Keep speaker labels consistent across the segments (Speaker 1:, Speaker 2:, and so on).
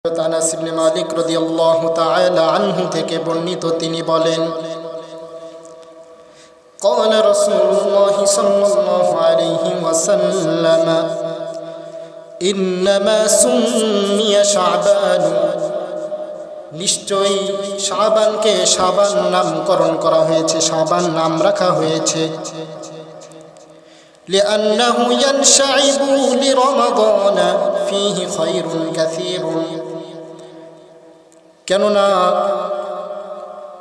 Speaker 1: আনাস ইবনে মালিক রাদিয়াল্লাহু তাআলা আনহু থেকে বর্ণিত তিনি বলেন قال رسول الله صلى الله عليه وسلم إنما سمي شعبان নিশ্চয়ই শাবানকে শাবান নামকরণ করা হয়েছে শাবান নাম রাখা হয়েছে لأنه ينشعب لرمضان فيه خير كثير কেননা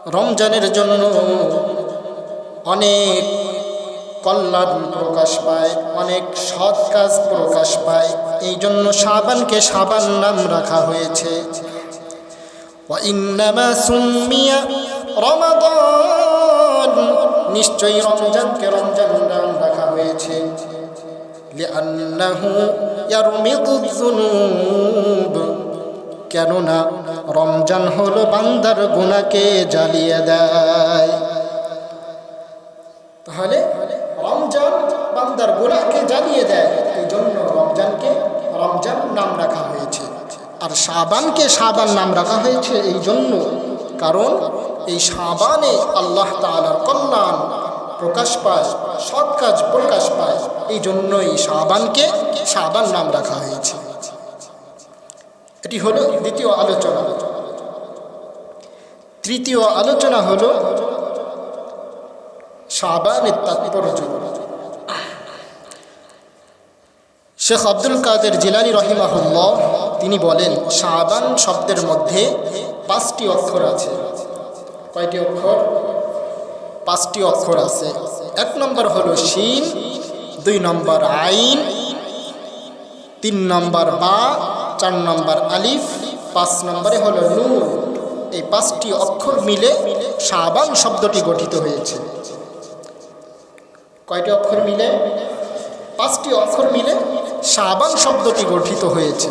Speaker 1: রমজানের জন্য অনেক কল্যাণ প্রকাশ পায়, অনেক সৎ কাজ প্রকাশ পায়। এই জন্য সাবানকে সাবান নাম রাখা হয়েছে। নিশ্চয়ই রমজানকে রমজান নাম রাখা হয়েছে। কেননা রমজান হলো বান্দার গুনাকে জ্বালিয়ে দেয়। তাহলে রমজান বান্দার গুনাহকে জ্বালিয়ে দেয় এই জন্য রমজানকে রমজান নাম রাখা হয়েছে। আর সাবানকে সাবান নাম রাখা হয়েছে এই জন্য কারণ এই সাবানে আল্লাহ তালার কল্যাণ প্রকাশ পায়, সৎ কাজ প্রকাশ পায় এই জন্য এই সাবানকে সাবান নাম রাখা হয়েছে। এটি হলো দ্বিতীয় আলোচনা। তৃতীয় আলোচনা হল সাবানের তাৎপর্য। শেখ আব্দুল কাদের জিলানি রহিমাহুল্লাহ, তিনি বলেন, শাবান শব্দের মধ্যে পাঁচটি অক্ষর আছে। কয়টি অক্ষর? পাঁচটি অক্ষর আছে। এক নম্বর হলো শিন, দুই নম্বর আইন, তিন নম্বর বা চার নম্বর আলিফ, পাঁচ নম্বরে হলো নূর। এই পাঁচটি অক্ষর মিলে শাবান শব্দটি গঠিত হয়েছে। কয়টি অক্ষর মিলে? পাঁচটি অক্ষর মিলে শাবান শব্দটি গঠিত হয়েছে।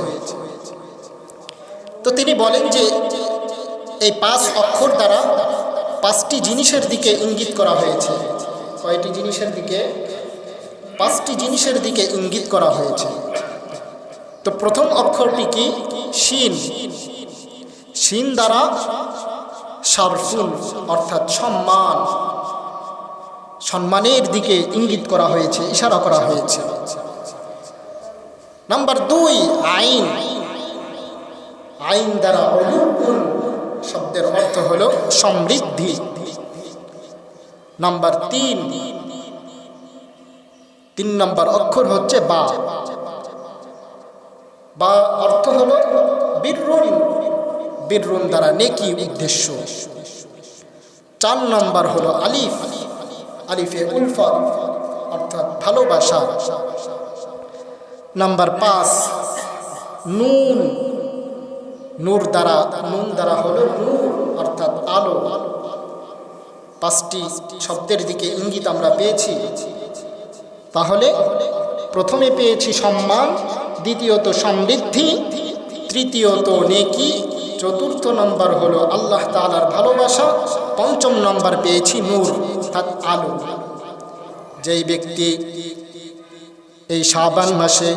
Speaker 1: তো তিনি বলেন যে এই পাঁচ অক্ষর দ্বারা পাঁচটি জিনিসের দিকে ইঙ্গিত করা হয়েছে। কয়টি জিনিসের দিকে? পাঁচটি জিনিসের দিকে ইঙ্গিত করা হয়েছে। তো প্রথম অক্ষরটি কি? শিন। শিন দ্বারা সারফুল, অর্থাৎ সম্মান। সম্মানের দিকে ইঙ্গিত করা হয়েছে, ইশারা করা হয়েছে। নাম্বার দুই, আইন। আইন দ্বারা অলুকুল শব্দের অর্থ হল সমৃদ্ধি। নাম্বার তিন তিন নম্বর অক্ষর হচ্ছে বা। বা অর্থ হল বীররুন বীররুন দ্বারা নেকি উদ্দেশ্য। চার নম্বর হলো আলিফ, আলিফে উলফা, অর্থাৎ ভালোবাসা। নাম্বার পাঁচ, নুন। নূর দ্বারা, নুন দ্বারা হলো নূর, অর্থাৎ আলো। পাঁচটি শব্দের দিকে ইঙ্গিত আমরা পেয়েছি। তাহলে প্রথমে পেয়েছি সম্মান দ্বিতীয়ত সমৃদ্ধি, তৃতীয়ত নেকি, চতুর্থ নম্বর হলো আল্লাহ তালার ভালোবাসা, পঞ্চম নম্বর পেয়েছি নূর, অর্থাৎ আলো। যেই ব্যক্তি এই শাবান মাসে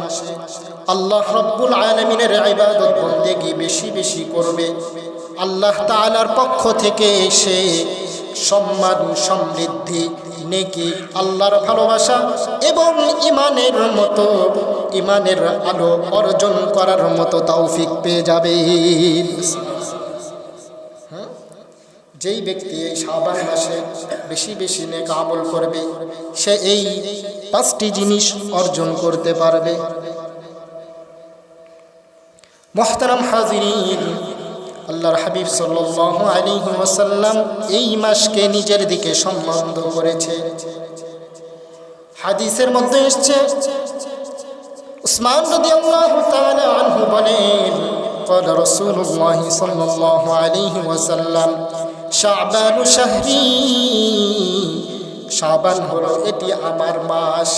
Speaker 1: আল্লাহ রব্বুল আলমিনের ইবাদত বন্দেগি বেশি বেশি করবে, আল্লাহ তালার পক্ষ থেকে এসে সম্মান, সমৃদ্ধি, নেকি, আল্লাহর ভালোবাসা এবং ইমানের মতো ইমানের আলো অর্জন করার মতো তৌফিক পেয়ে যাবে। হ্যাঁ? যেই ব্যক্তি এই সাবান মাসে বেশি বেশি নেক আমল করবে, সে এই পাঁচটি জিনিস অর্জন করতে পারবে। মোহতারাম হাজিরিন, আল্লাহর হাবিব সাল্লাহ আলী এই মাসকে নিজের দিকে সম্বন্ধ করেছে। হাদিসের মধ্যে এসছে উসমান রাদিয়াল্লাহু তাআলা আনহু বলেন قال رسول الله صلى الله عليه وسلم شعبان شهري শাবান হলো এটি আমার মাস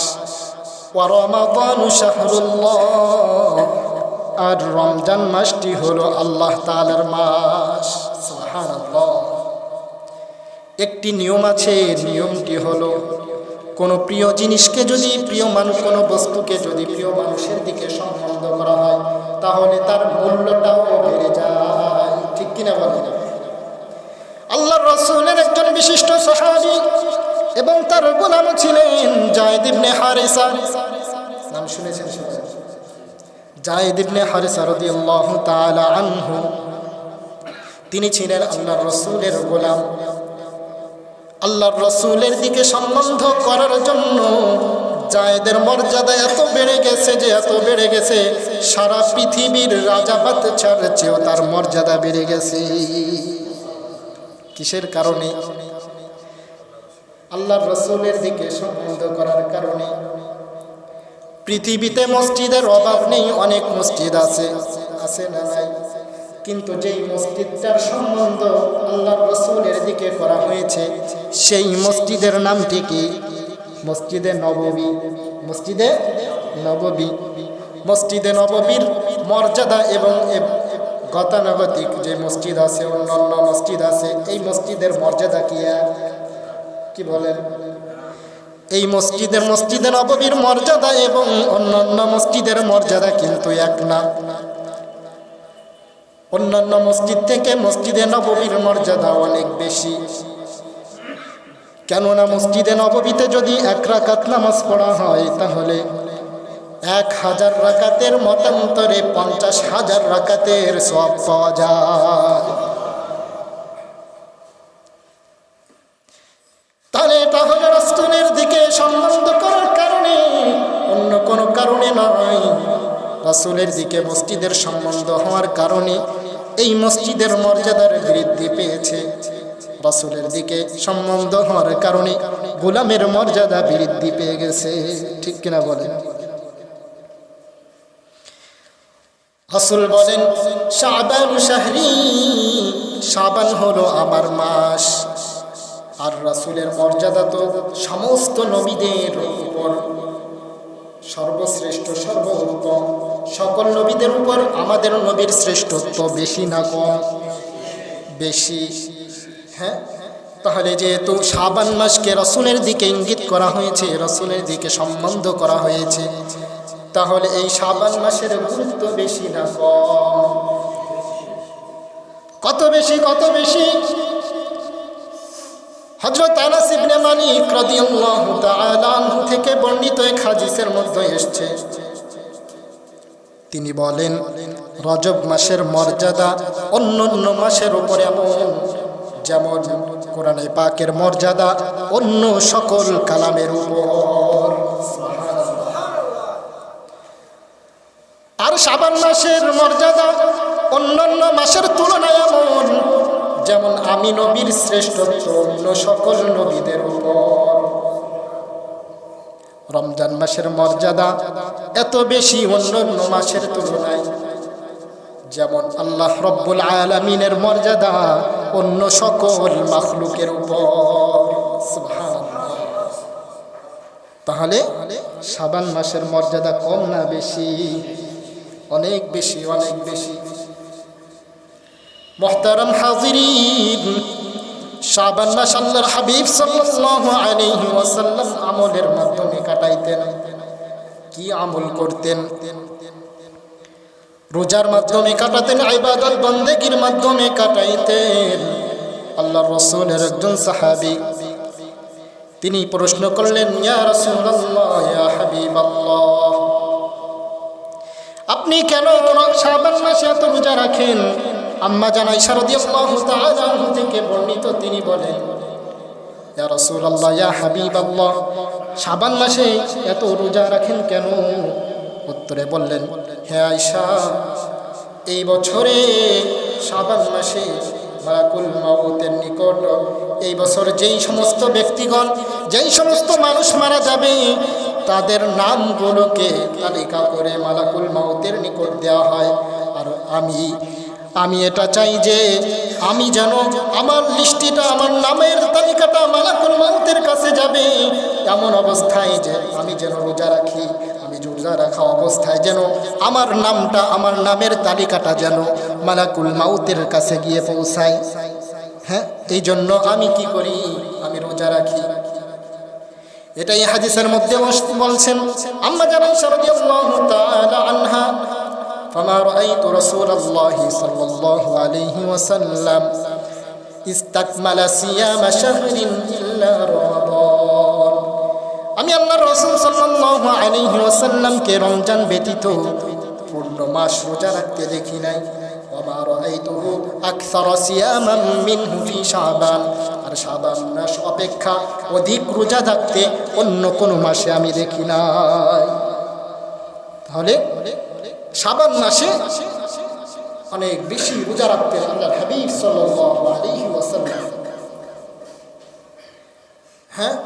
Speaker 1: ওয়া রমাদানু শাহরুল্লাহ আর রমজান মাসটি হলো আল্লাহ তালার মাস একটি নিয়ম আছে নিয়মটি হলো কোনো প্রিয় জিনিসকে যদি প্রিয় মানুষ, কোনো বস্তুকে যদি প্রিয় মানুষের দিকে সম্বন্ধ করা হয়, তাহলে তার মূল্যটাও বেড়ে যায়। ঠিক কিনা বলেন? আল্লাহ রসুলের একজন বিশিষ্ট সাহাবি এবং তার গোলাম ছিলেন জায়দ ইবনে হারিসা। নাম শুনেছেন জায়দ ইবনে হারিসা রাদিয়াল্লাহু তাআলা তিনি ছিলেন আল্লাহর রসুলের গোলাম। আল্লাহর রসুলের দিকে সম্বন্ধ করার জন্য জায়েদের মর্যাদা এত বেড়ে গেছে যে এত বেড়ে গেছে, সারা পৃথিবীর রাজা বাচ্চার চেয়েও তার মর্যাদা বেড়ে গেছে। কিসের কারণে? আল্লাহর রসুলের দিকে সম্বন্ধ করার কারণে। পৃথিবীতে মসজিদের অভাব নেই, অনেক মসজিদ আছে আছে না নাই? কিন্তু যেই মসজিদটার সম্বন্ধ আল্লাহর রসুলের দিকে করা হয়েছে, সেই মসজিদের নামটি কি? মসজিদে নববী মসজিদে নববী, মসজিদে নববীর মর্যাদা এবং গতানুগতিক যে মসজিদ আছে, অন্যান্য মসজিদ আছে, এই মসজিদের মর্যাদা কি কি বলেন? এই মসজিদের, মসজিদে নববীর মর্যাদা এবং অন্যান্য মসজিদের মর্যাদা কিন্তু এক না। অন্যান্য মসজিদ থেকে মসজিদে নববীর মর্যাদা অনেক বেশি। কেননা মসজিদে নববীতে যদি এক রাকাত নামাজ পড়া হয়, তাহলে এক হাজার রাকাতের মতান্তরে পঞ্চাশ হাজার রাকাতের সব পাওয়া যায়। তাহলে এটা হলো রাষ্ট্রের দিকে সম্বন্ধ করার কারণে, অন্য কোনো কারণে নয়। রাসুলের দিকে মসজিদের সম্বন্ধ হওয়ার কারণে এই মসজিদের মর্যাদার বৃদ্ধি পেয়েছে। রাসুলের দিকে সম্বন্ধ হওয়ার কারণে গোলামের মর্যাদা বৃদ্ধি পেয়ে গেছে। ঠিক কিনা বলেন? রাসুল বলেন, শাবান শাহরি, শাবান হলো মাস। আর রাসুলের মর্যাদা তো সমস্ত নবীদের উপর। সর্বশ্রেষ্ঠ, সর্বোত্তম। সকল নবীদের উপর আমাদের নবীর শ্রেষ্ঠত্ব বেশি না কম? বেশি। হ্যাঁ? তাহলে যেহেতু শাবান মাসকে রসুলের দিকে ইঙ্গিত করা হয়েছে, রসুলের দিকে সম্বন্ধ করা হয়েছে, তাহলে এই শাবান মাসের গুরুত্ব বেশি না কম? কত বেশি কত বেশি? হজরত আনাস ইবনে মালিক রাদিয়াল্লাহু তাআলা আনহু থেকে বর্ণিত এক হাদিসের মধ্যে এসেছে। তিনি বলেন, রজব মাসের মর্যাদা অন্য অন্য মাসের উপরে এমন, যেমন কোরআনে পাকের মর্যাদা অন্য সকল কালামের উপর। আর শাবান মাসের মর্যাদা অন্যান্য মাসের তুলনায় এমন যেমন আমি নবীর শ্রেষ্ঠত্ব অন্য সকল নবীদের উপর। রমজান মাসের মর্যাদা এত বেশি অন্য অন্য মাসের তুলনায়। যেমন আল্লাহ রব্বুল আলমিনের মর্যাদা অন্য সকল মাখলুকের উপর। তাহলে সাবান মাসের মর্যাদা কম না বেশি? অনেক বেশি অনেক বেশি। মোহতারাম হাজিরিন, শাবান মাস আল্লাহর হাবিব সাল্লাল্লাহু আলাইহি ওয়াসাল্লাম আমলের মাধ্যমে কাটাইতেন। কি আমল করতেন? রোজার মাধ্যমে কাটাতেন, ইবাদত বন্দেগীর মাধ্যমে কাটাইতেন। আল্লাহর রাসূলের একজন সাহাবী, তিনি প্রশ্ন করলেন, ইয়া রাসূলুল্লাহ, ইয়া হাবিবাল্লাহ, আপনি কেন শাবান মাসে এত রোজা রাখেন? আম্মা জানাই শারদিয়াল্লাহু তাআলা থেকে বর্ণিত তিনি বলেন, ইয়া ইয়া হাবিবাল্লাহ, শাবান মাসে এত রোজা রাখেন কেন? উত্তরে বললেন, হে আয়েশা, এই বছরে শাবান মাসে মালাকুল মাউতের নিকট, এই বছর যেই সমস্ত ব্যক্তিগণ, যেই সমস্ত মানুষ মারা যাবে, তাদের নামগুলোকে তালিকা করে মালাকুল মাউতের নিকট দেওয়া হয়। আর আমি আমি এটা চাই যে আমি যেন আমার লিস্টিটা আমার নামের তালিকাটা মালাকুল মাউতের কাছে যাবে। এমন অবস্থায় যে আমি যেন রোজা রাখি, আমি রোজা রাখা অবস্থায় যেন আমার নামটা, আমার নামের তালিকাটা যেন মালাকুল মাউতের কাছে গিয়ে পৌঁছায়। হ্যাঁ এই জন্য আমি কি করি? আমি রোজা রাখি। এটাই হাদিসের মধ্যে বলছেন আম্মা জানাই রাদিয়াল্লাহু তাআলা আনহা। فما رأيت رسول الله صلى الله عليه وسلم استكمل صيام شهر إلا رمضان আমি আল্লাহ রসুল সাল্লাল্লাহু আলাইহি ওয়াসাল্লামকে রমজান ব্যতীত পূর্ণ মাস রোজা রাখতে দেখি নাই ওমা রাআইতুহু আকসার সিয়ামান মিনহু ফি শাবান আর শাবান মাস অপেক্ষা অধিক রোজা থাকতে অন্য কোনো মাসে আমি দেখি নাই তাহলে শাবান মাসে অনেক বেশি রোজা রাখতেন আল্লাহ হাবিব ওয়াসাল্লাম। হ্যাঁ?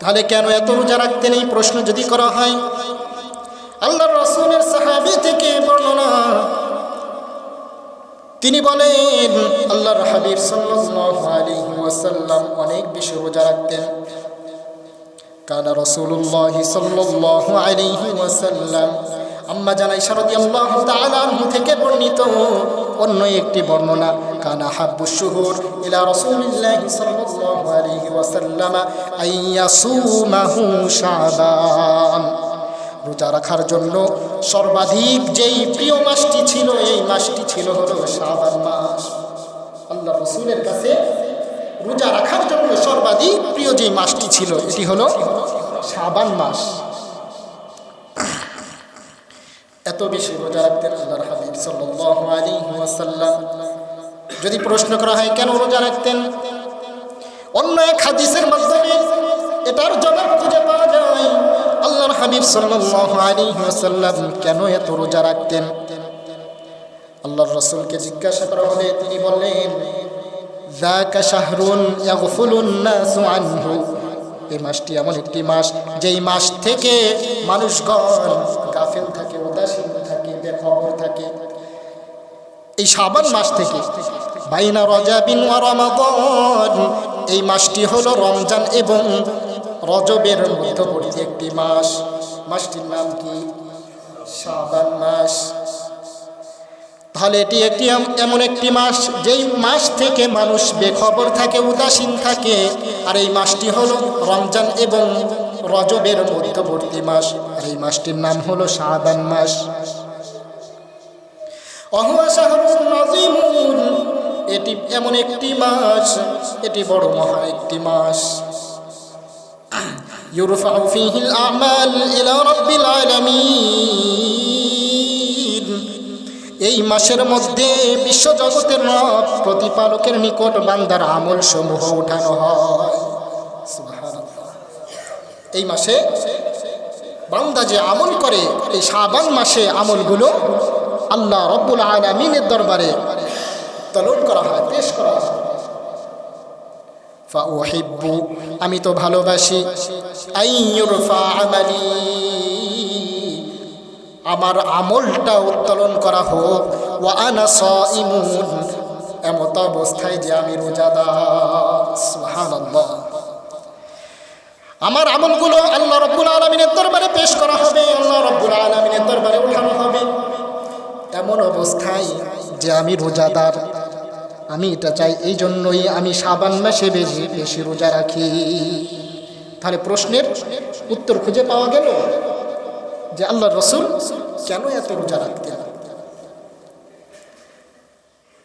Speaker 1: তাহলে কেন এত রোজা রাখতেন এই প্রশ্ন যদি করা হয়। আল্লাহ রসুলের সাহাবি থেকে বর্ণনা। তিনি বলেন, আল্লাহর হাবিব ওয়াসাল্লাম অনেক বেশি রোজা রাখতেন। কানা রাসূলুল্লাহ সাল্লাল্লাহু আলাইহি ওয়াসাল্লাম আম্মা জানাই রাদিয়াল্লাহু তাআলা আনহু থেকে বর্ণিত অন্য একটি বর্ণনা, কানা হাব্বু শুহুর ইলা রাসূলিল্লাহ সাল্লাল্লাহু আলাইহি ওয়াসাল্লাম আইয়াসুমাহু শাবান। রোজা রাখার জন্য সর্বাধিক যেই প্রিয় মাসটি ছিল, এই মাসটি ছিল হলো শাবান মাস। আল্লাহ রসুলের কাছে রোজা রাখার জন্য সর্বাধিক প্রিয় যে মাসটি ছিল, এটি হলো শাবান মাস। এত বেশি রোজা রাখতেন আল্লাহর হাবিব ওয়াসাল্লাম। যদি প্রশ্ন করা হয়, কেন রোজা রাখতেন? অন্য এক হাদিসের মাধ্যমে এটার জবাব খুঁজে পাওয়া যায়, আল্লাহর হাবিব ওয়াসাল্লাম কেন এত রোজা রাখতেন? আল্লাহর রসুলকে জিজ্ঞাসা করা হলে তিনি বললেন এই মাসটি এমন একটি মাস, যেই মাস থেকে মানুষগণ গাফেল থাকে উদাসীন থাকে বেখবর থাকে এই শাবান মাস থেকে। বাইনা ওয়া রমাদান। এই মাসটি হলো রমজান এবং রজবের মধ্যবর্তী একটি মাস। মাসটির নাম কি? শাবান মাস। তাহলে এটি একটি এমন একটি মাস, যেই মাস থেকে মানুষ বেখবর থাকে, উদাসীন থাকে। আর এই মাসটি হলো রমজান এবং রজবের মধ্যবর্তী মাস। আর এই মাসটির নাম হলো শাবান মাস। এটি এমন একটি মাস এটি বড় মহা একটি মাস يرفع فيه الأعمال إلى رب العالمين এই মাসের মধ্যে বিশ্বজগতের রব প্রতিপালকের নিকট বান্দার আমল সমূহ উঠানো হয় সুবহানাল্লাহ। এই মাসে বান্দা যে আমল করে এই শাবান মাসে আমলগুলো আল্লাহ রব্বুল আলমিনের দরবারে তলব করা হয়, পেশ করা হয়। ফাউহিব্বু আমি তো ভালোবাসি আমার আমলটা উত্তোলন করা হোক, ওয়া আনা সাইমুন। এমত অবস্থায় যে আমি রোজাদার আমার আমলগুলো আল্লাহ আমি রোজাদার। আমি এটা চাই, এই জন্যই আমি সাবান মাসে বেশি বেশি রোজা রাখি। তাহলে প্রশ্নের উত্তর খুঁজে পাওয়া গেল? যে আল্লাহ রসুল কেন এত রোজা রাখতেন?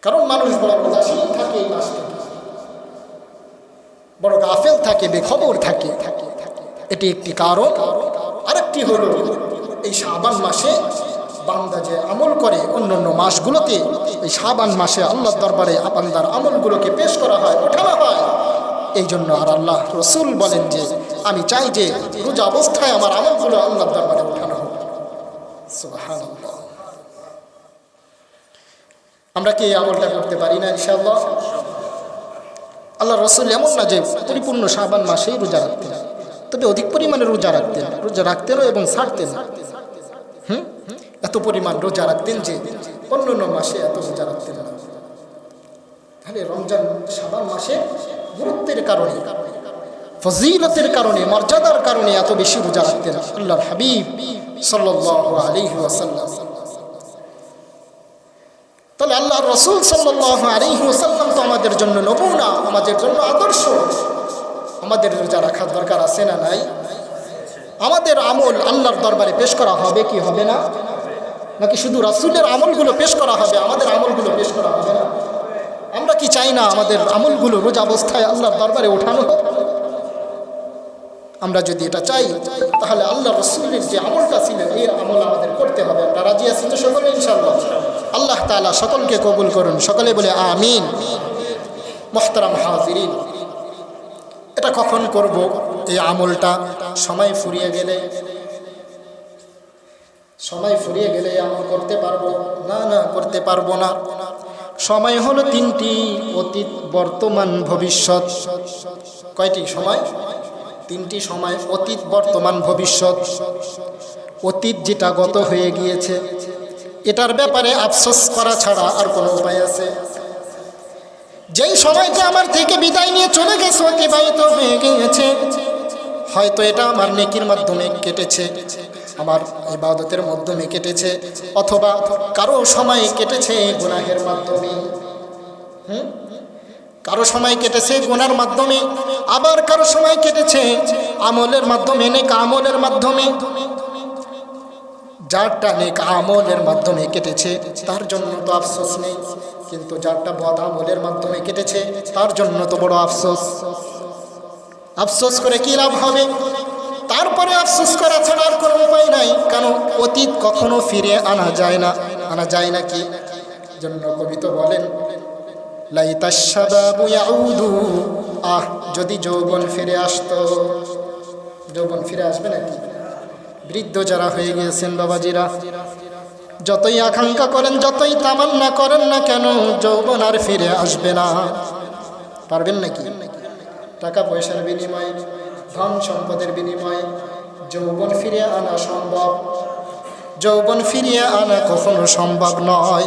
Speaker 1: কারণ মানুষ বড় উদাসীন থাকে এই বড় গাফেল থাকে, বেখবর থাকে। এটি একটি কারণ। আরেকটি হল এই সাবান মাসে বান্দা যে আমল করে অন্যান্য মাসগুলোতে এই সাবান মাসে আল্লাহর দরবারে বান্দার আমলগুলোকে পেশ করা হয়, ওঠানো হয়। এই জন্য আর আল্লাহ রসুল বলেন যে, আমি চাই যে রোজা অবস্থায় আমার আমলগুলো আল্লাহর দরবারে ওঠানো হোক। আমরা কি এই আমলটা করতে পারি না ইনশাআল্লাহ? আল্লাহ রসুল এমন না যে পরিপূর্ণ শাবান মাসেই রোজা রাখতেন। তবে অধিক পরিমাণে রোজা রাখতেন, রোজা রাখতেনও এবং ছাড়তেন এত পরিমাণ রোজা রাখতেন যে অন্য অন্য মাসে এত রোজা রাখতেন না। তাহলে রমজান শাবান মাসে গুরুত্বের কারণে, ফজিলতের কারণে, মর্যাদার কারণে এত বেশি রোজা রাখতেন আল্লাহর হাবিব সাল্লাল্লাহু আলাইহি ওয়াসাল্লাম। তাহলে আল্লাহ রসুল আলাইহি ওয়াসাল্লাম তো আমাদের জন্য নমুনা, আমাদের জন্য আদর্শ। আমাদের রোজা রাখার দরকার আছে না নাই? আমাদের আমল আল্লাহর দরবারে পেশ করা হবে কি হবে না? নাকি শুধু রাসুলের আমলগুলো পেশ করা হবে? আমাদের আমলগুলো পেশ করা হবে না। আমরা কি চাই না আমাদের আমলগুলো রোজ অবস্থায় আল্লাহর দরবারে ওঠানো হোক? আমরা যদি এটা চাই, তাহলে আল্লাহ রসুলের যে আমলটা ছিল এই আমল আমাদের করতে হবে। আমরা রাজি আছি তো সকলে ইনশাল্লাহ আল্লাহ তালা সকলকে কবুল করুন। সকলে বলে, আমিন। মোহতারাম হাজিরিন। এটা কখন করব? এই আমলটা সময় ফুরিয়ে গেলে সময় ফুরিয়ে গেলে আমল করতে পারব? না না, করতে পারব না। সময় হলো তিনটি, অতীত, বর্তমান, ভবিষ্যৎ। কয়টি সময়? তিনটি সময়, অতীত, বর্তমান, ভবিষ্যৎ। অতীত যেটা গত হয়ে গিয়েছে, এটার ব্যাপারে আফসোস করা ছাড়া আর কোনো উপায় আছে? যেই সময়টা আমার থেকে বিদায় নিয়ে চলে গেছে, অতিবাহিত হয়ে গিয়েছে, হয়তো এটা আমার নেকির মাধ্যমে কেটেছে। আমার ইবাদতের মাধ্যমে কেটেছে অথবা কারও সময় কেটেছে গুনাহের মাধ্যমে। হুম? কারও সময় কেটেছে গুনার মাধ্যমে, আবার কারও সময় কেটেছে আমলের মাধ্যমে, নেক আমলের মাধ্যমে। যারটা নেক আমলের মাধ্যমে কেটেছে, তার জন্য তো আফসোস নেই। কিন্তু যারটা বদ আমলের মাধ্যমে কেটেছে, তার জন্য তো বড় আফসোস। আফসোস করে কি লাভ হবে? তারপরে আফসোস করা ছাড়া আর কোনো উপায় নাই কেন অতীত কখনো ফিরে আনা যায় না। আনা যায় না কি? জন্য কবি তো বলেন আহ, যদি যৌবন ফিরে আসতো। যৌবন ফিরে আসবে নাকি? বৃদ্ধ যারা হয়ে গিয়েছেন বাবাজিরা, যতই আকাঙ্ক্ষা করেন, যতই তামান্না করেন না কেন, যৌবন আর ফিরে আসবে না। পারবেন নাকি? টাকা পয়সার বিনিময়ে। ধন সম্পদের বিনিময়ে যৌবন ফিরিয়ে আনা সম্ভব। যৌবন ফিরিয়ে আনা কখনো সম্ভব নয়।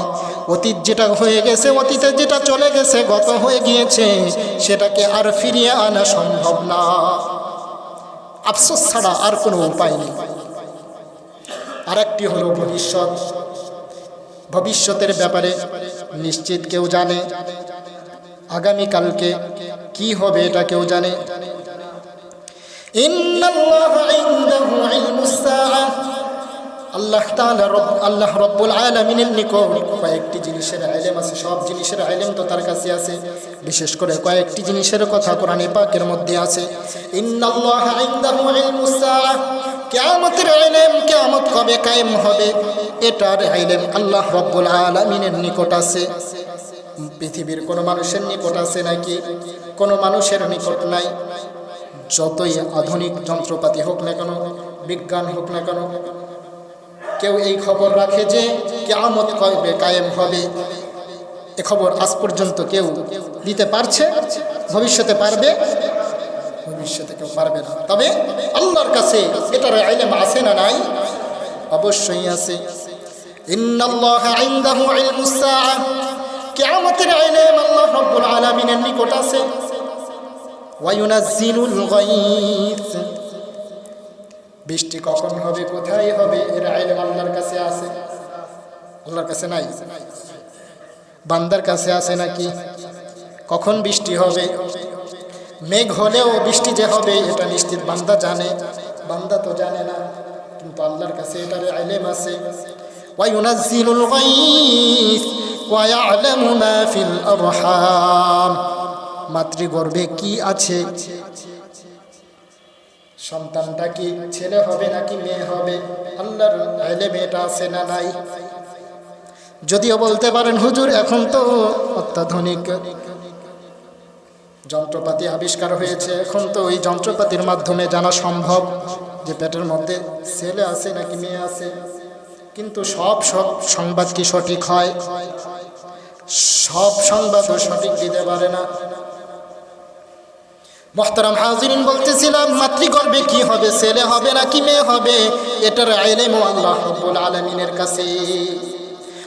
Speaker 1: অতীত যেটা হয়ে গেছে, অতীতে যেটা চলে গেছে, গত হয়ে গিয়েছে, সেটাকে আর ফিরিয়ে আনা সম্ভব না। আফসোস ছাড়া আর কোনো উপায় নেই। আরেকটি হলো ভবিষ্যৎ। ভবিষ্যতের ব্যাপারে নিশ্চিত কেউ জানে। আগামীকালকে কি হবে এটা কেউ জানে। আল্লাহ আল্লাহ নিকট কয়েকটি জিনিসের আইলেম আছে, সব জিনিসের আইলেম তো তার কাছে আছে। বিশেষ করে কয়েকটি জিনিসের কথা মধ্যে আছে। কিয়ামতের আইলেম কিয়ামত কবে কায়েম হবে? এটার আইলেম আল্লাহ রব্বুল আলামিনের নিকট আছে। পৃথিবীর কোনো মানুষের নিকট আছে নাকি? কোনো মানুষের নিকট নাই। যতই আধুনিক যন্ত্রপাতি হোক না কেন, বিজ্ঞান হোক না কেন, কেউ এই খবর রাখে যে কেয়ামত কবে কায়েম হবে। এ খবর আজ পর্যন্ত কেউ দিতে পারছে, ভবিষ্যতে পারবে, ভবিষ্যতে কেউ পারবে না। তবে আল্লাহর কাছে এটার আইলেম আছে না নাই? অবশ্যই আছে। কিয়ামতের আইলেম আল্লাহ রাব্বুল আলামিনের নিকট আছে। ওয়ায়ুনাজ্জিলুল গায়থ বৃষ্টি কখন হবে, কোথায় হবে, এর আইলেম আল্লাহর কাছে আছে? আল্লাহর কাছে নাই। বান্দার কাছে আছে নাকি? কখন বৃষ্টি হবে? মেঘ হলেও বৃষ্টি যে হবে, এটা নিশ্চিত বান্দা জানে। বান্দা তো জানে না, কিন্তু আল্লাহর কাছে এটার আইলেম আছে। ওয়ায়ুনাজ্জিলুল গায়থ ওয়ায়ালামু মা ফিল আরহাম। মাতৃগর্ভে কি আছে? সন্তানটা কি ছেলে হবে নাকি মেয়ে হবে? আল্লাহর আইলে মেয়েটা আছে না নাই? যদিও বলতে পারেন, হুজুর, এখন তো অত্যাধুনিক যন্ত্রপাতি আবিষ্কার হয়েছে। এখন তো ওই যন্ত্রপাতির মাধ্যমে জানা সম্ভব যে পেটের মধ্যে ছেলে আছে নাকি মেয়ে আছে। কিন্তু সব সব সংবাদ কি সঠিক হয়? সব সংবাদও সঠিক দিতে পারে না। মোহতারাম হাজিরিন বলতেছিলাম মাতৃগর্ভে কি হবে ছেলে হবে নাকি মেয়ে হবে এটার আইলেম আল্লাহ রব্বুল আলমিনের কাছে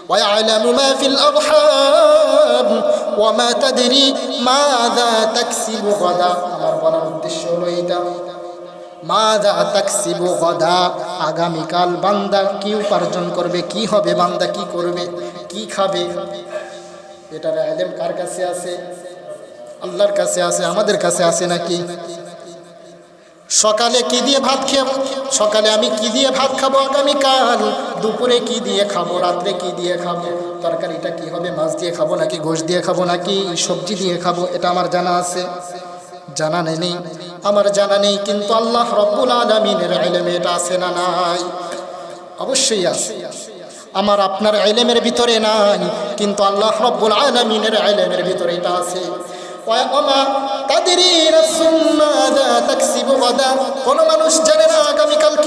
Speaker 1: ويعلم ما في الأرحام وما تدري ماذا تكسب غدا আমার বলার উদ্দেশ্য হলো এটা মাদা তাকসিবু গদা আগামীকাল বান্দা কি উপার্জন করবে কি হবে বান্দা কি করবে কি খাবে এটার আলেম কার কাছে আছে আল্লাহর কাছে আছে, আমাদের কাছে আছে নাকি? সকালে কি দিয়ে ভাত খেয়ে, সকালে আমি কি দিয়ে ভাত খাব আগামীকাল? দুপুরে কি দিয়ে খাব, রাত্রে কি দিয়ে খাব? তরকারিটা কি হবে, মাছ দিয়ে খাব নাকি গোশ দিয়ে খাব নাকি সবজি দিয়ে খাব, এটা আমার জানা আছে। জানা নেই আমার জানা নেই, কিন্তু আল্লাহ রব্বুল আলমিনের আইলেমে এটা আছে না নাই? অবশ্যই আছে। আমার আপনার আইলেমের ভিতরে নাই, কিন্তু আল্লাহ রব্বুল আলমিনের আইলেমের ভিতরে এটা আছে। গাদা। কোনো মানুষ জানে না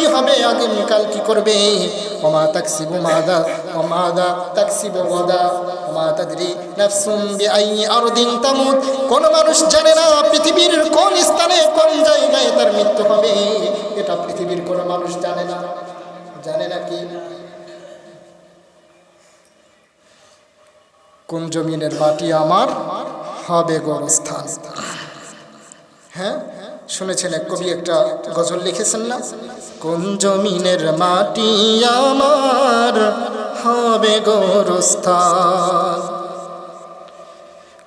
Speaker 1: হবে, আগামীকাল করবে। কোনো মানুষ জানে না পৃথিবীর কোন স্থানে কোন জায়গায় তার মৃত্যু হবে। এটা পৃথিবীর কোনো মানুষ জানে না। জানে না কি? কোন জমিনের মাটি আমার? হবে গোরস্থান হ্যাঁ? শুনেছেন এক কবি একটা গজল লিখেছেন না? কোন জমিনের মাটি আমার হবে গোরস্থান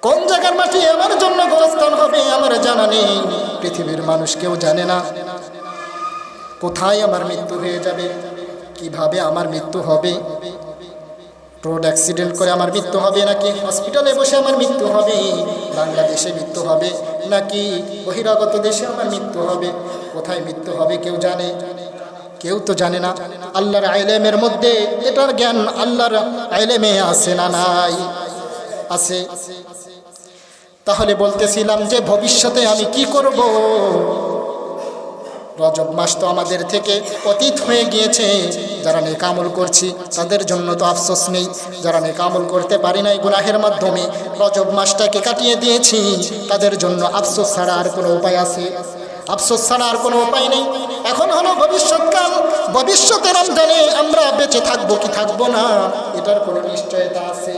Speaker 1: কোন জায়গার মাটি আমার জন্য গোরস্থান হবে আমার জানা নেই। পৃথিবীর মানুষ কেউ জানে না। কোথায় আমার মৃত্যু হয়ে যাবে? কীভাবে আমার মৃত্যু হবে? রোড অ্যাক্সিডেন্ট করে আমার মৃত্যু হবে নাকি? হসপিটালে বসে আমার মৃত্যু হবে? বাংলাদেশে মৃত্যু হবে নাকি? বহিরাগত দেশে আমার মৃত্যু হবে? কোথায় মৃত্যু হবে কেউ জানে? কেউ তো জানে না। আল্লাহর আইলেমের মধ্যে এটার জ্ঞান আল্লাহর আইলেমে আছে না নাই? আছে। তাহলে বলতেছিলাম যে ভবিষ্যতে আমি কি করব? রজব মাস তো আমাদের থেকে অতীত হয়ে গিয়েছে। যারা নেকামল করছি, তাদের জন্য তো আফসোস নেই। যারা নেকামল করতে পারি নাই গুনাহের মাধ্যমে, রজব মাসটাকে কাটিয়ে দিয়েছি। তাদের জন্য আফসোস ছাড়া আর কোনো উপায় আছে? আফসোস ছাড়া আর কোনো উপায় নেই। এখন হলো ভবিষ্যৎকাল। ভবিষ্যতে রমজানে আমরা বেঁচে থাকব কি থাকব না? এটার কোনো নিশ্চয়তা আছে?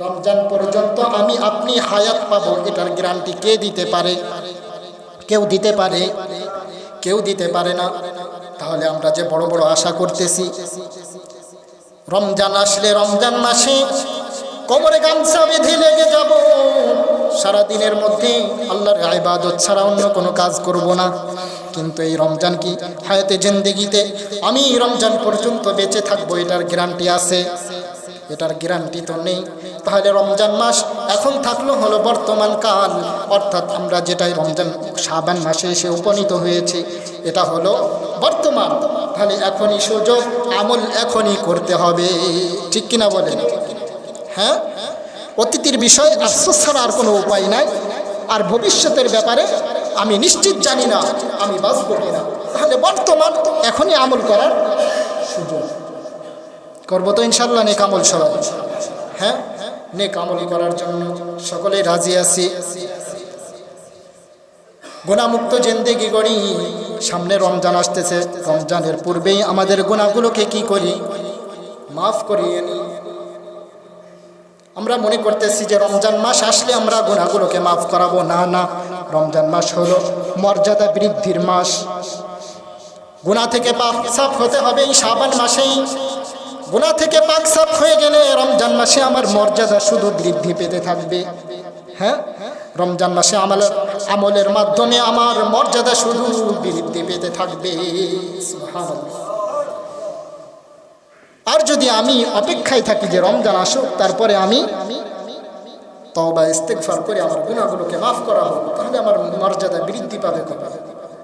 Speaker 1: রমজান পর্যন্ত আমি আপনি হায়াত পাবো, এটার গ্যারান্টি কে দিতে পারে? কেউ দিতে পারে? কেউ দিতে পারে না। তাহলে আমরা যে বড় বড় আশা করতেছি। রমজান আসলে রমজান মাসে কোমরে গামছা বেঁধে লেগে যাব। সারা দিনের মধ্যে আল্লাহর ইবাদত ছাড়া অন্য কোনো কাজ করব না। কিন্তু এই রমজান কি? হায়াতে জিন্দেগিতে আমি রমজান পর্যন্ত বেঁচে থাকব, এটার গ্যারান্টি আছে। এটার গ্যারান্টি তো নেই। তাহলে রমজান মাস এখন থাকল হলো বর্তমান কাল। অর্থাৎ আমরা যেটাই রমজান সাবান মাসে এসে উপনীত হয়েছে, এটা হলো বর্তমান। তাহলে এখনই সুযোগ, আমল এখনই করতে হবে। ঠিক কিনা বলেন? হ্যাঁ? অতীতের বিষয়ে আফসোস ছাড়া আর কোনো উপায় নাই। আর ভবিষ্যতের ব্যাপারে আমি নিশ্চিত জানি না, আমি বাঁচবো কিনা। তাহলে বর্তমান, এখনই আমল করার করব তো ইনশাল্লাহ নেক আমল সবাই। হ্যাঁ? নেক আমল করার জন্য সকলেই রাজি আছি। গুণামুক্ত জেন্দেগি করি সামনে রমজান আসতেছে। রমজানের পূর্বেই আমাদের গুণাগুলোকে কি করি? মাফ করিয়ে নিই আমরা মনে করতেছি যে রমজান মাস আসলে আমরা গুণাগুলোকে মাফ করাবো। না না, রমজান মাস হলো মর্যাদা বৃদ্ধির মাস। গুণা থেকে পাক সাফ হতে হবে এই সাবান মাসেই। গুণা থেকে পাক সাফ হয়ে গেলে রমজান মাসে আমার মর্যাদা শুধু বৃদ্ধি পেতে থাকবে। হ্যাঁ? রমজান মাসে আমলের আমলের মাধ্যমে আমার মর্যাদা শুধু বৃদ্ধি পেতে থাকবে। আর যদি আমি অপেক্ষায় থাকি যে রমজান আসুক, তারপরে আমি তবা ইস্তেকফার করে আমার গুণাগুলোকে মাফ করা হোক তাহলে আমার মর্যাদা বৃদ্ধি পাবে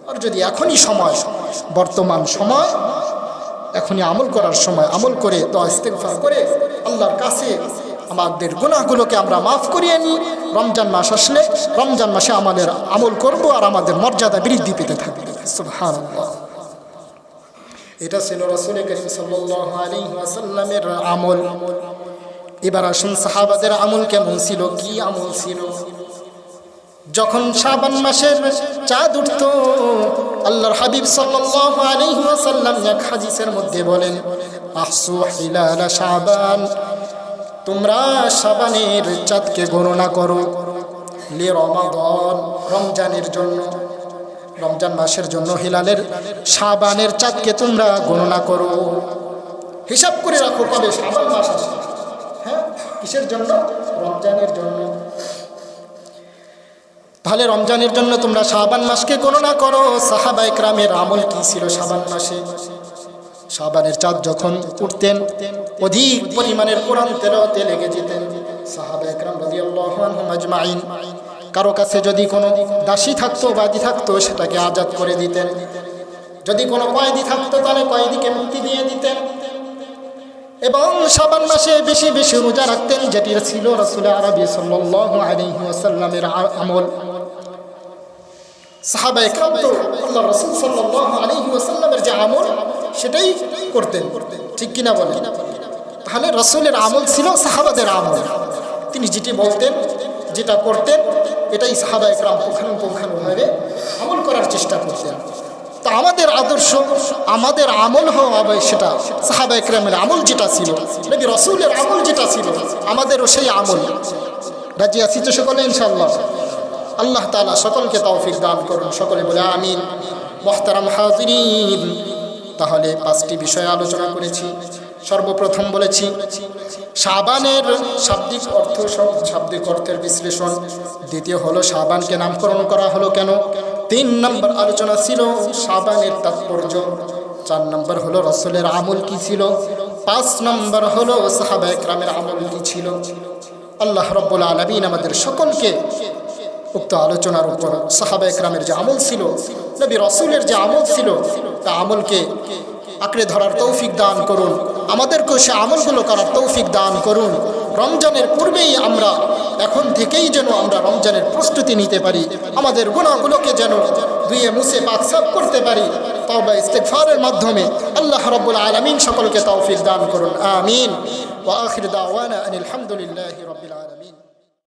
Speaker 1: আর যদি এখনই সময়, বর্তমান সময় এখনই আমল করার সময় আমল করে তো ইস্তেকফার করে আল্লাহর কাছে আমাদের গুণাগুলোকে আমরা মাফ করিয়ে নিই। রমজান মাস আসলে রমজান মাসে আমাদের আমল করব আর আমাদের মর্যাদা বৃদ্ধি পেতে থাকবে। এটা ছিল রসুল করিম আলাইহি আমল। এবার আসুন সাহাবাদের আমল কেমন ছিল? কি আমল ছিল? যখন শাবান মাসের চাঁদ উঠত, আল্লাহর হাবিব সাল্লাল্লাহু আলাইহি এক মধ্যে বলেন হিলাল শাবান, তোমরা শাবানের চাঁদকে গণনা করো রমজানের জন্য। রমজান মাসের জন্য হিলালের শাবানের চাঁদকে তোমরা গণনা করো। হিসাব করে রাখো কবে শাবান মাস আসে হ্যাঁ কিসের জন্য? রমজানের জন্য। তাহলে রমজানের জন্য তোমরা শাবান মাসকে কোনো না করো। সাহাবা একরামের আমল কি ছিল শাবান মাসে? শাবানের চাঁদ যখন উঠতেন, অধিক পরিমাণের কোরআন তেলাওয়াতে লেগে যেতেন। সাহাবা একরাম রাদিয়াল্লাহু কারও কাছে যদি কোনো দাসী থাকতো বাদী থাকতো, সেটাকে আজাদ করে দিতেন। যদি কোনো কয়েদি থাকতো, তাহলে কয়েদিকে মুক্তি দিয়ে দিতেন। এবং সাবান মাসে বেশি বেশি রোজা রাখতেন যেটি ছিল রসুল আরবি সাল্লাল্লাহু আলাইহি ওয়াসাল্লামের আ- আমল। সাহাবা একরাম তো আল্লাহ রসুল সাল্লাল্লাহু আলাইহি ওয়াসাল্লামের যে আমল, সেটাই করতেন। ঠিক কিনা বলেন? তাহলে রসুলের আমল ছিল সাহাবাদের আমল। তিনি যেটি বলতেন, যেটা করতেন, এটাই সাহাবা একরাম পুঙ্খানুপুঙ্খানুভাবে আমল করার চেষ্টা করতেন। তা আমাদের আদর্শ, আমাদের আমল হবে সেটা সাহাবা একরামের আমল যেটা ছিল, নবী রসুলের আমল যেটা ছিল, আমাদেরও সেই আমল। রাজি আছি তো সকলে ইনশাল্লাহ আল্লাহ তালা সকলকে তৌফিক দান করুন। সকলে বলে আমিন। মোহতারাম হাজিরিন। তাহলে পাঁচটি বিষয়ে আলোচনা করেছি। সর্বপ্রথম বলেছি সাবানের শাব্দিক অর্থ সব শাব্দিক অর্থের বিশ্লেষণ। দ্বিতীয় হলো সাবানকে নামকরণ করা হলো কেন? তিন নম্বর আলোচনা ছিল সাবানের তাৎপর্য। চার নম্বর হলো, রসুলের আমল কি ছিল? পাঁচ নম্বর হলো সাহাবা একরামের আমল কি ছিল? আল্লাহ রব্বুল আলমিন আমাদের সকলকে উক্ত আলোচনার উপর সাহাবা একরামের যে আমল ছিল, নবী রসুলের যে আমল ছিল, তা আমলকে আঁকড়ে ধরার তৌফিক দান করুন। আমাদেরকেও সে আমলগুলো করার তৌফিক দান করুন। রমজানের পূর্বেই আমরা, এখন থেকেই যেন আমরা রমজানের প্রস্তুতি নিতে পারি। আমাদের গুণাগুলোকে যেন ধুয়ে মুছে পাকসাপ করতে পারি। তওবা ইস্তেগফারের মাধ্যমে আল্লাহ রাব্বুল আলামিন সকলকে তৌফিক দান করুন। আমিন। ওয়া আখির দাওয়ানা আনিল হামদুলিল্লাহি আলামিন।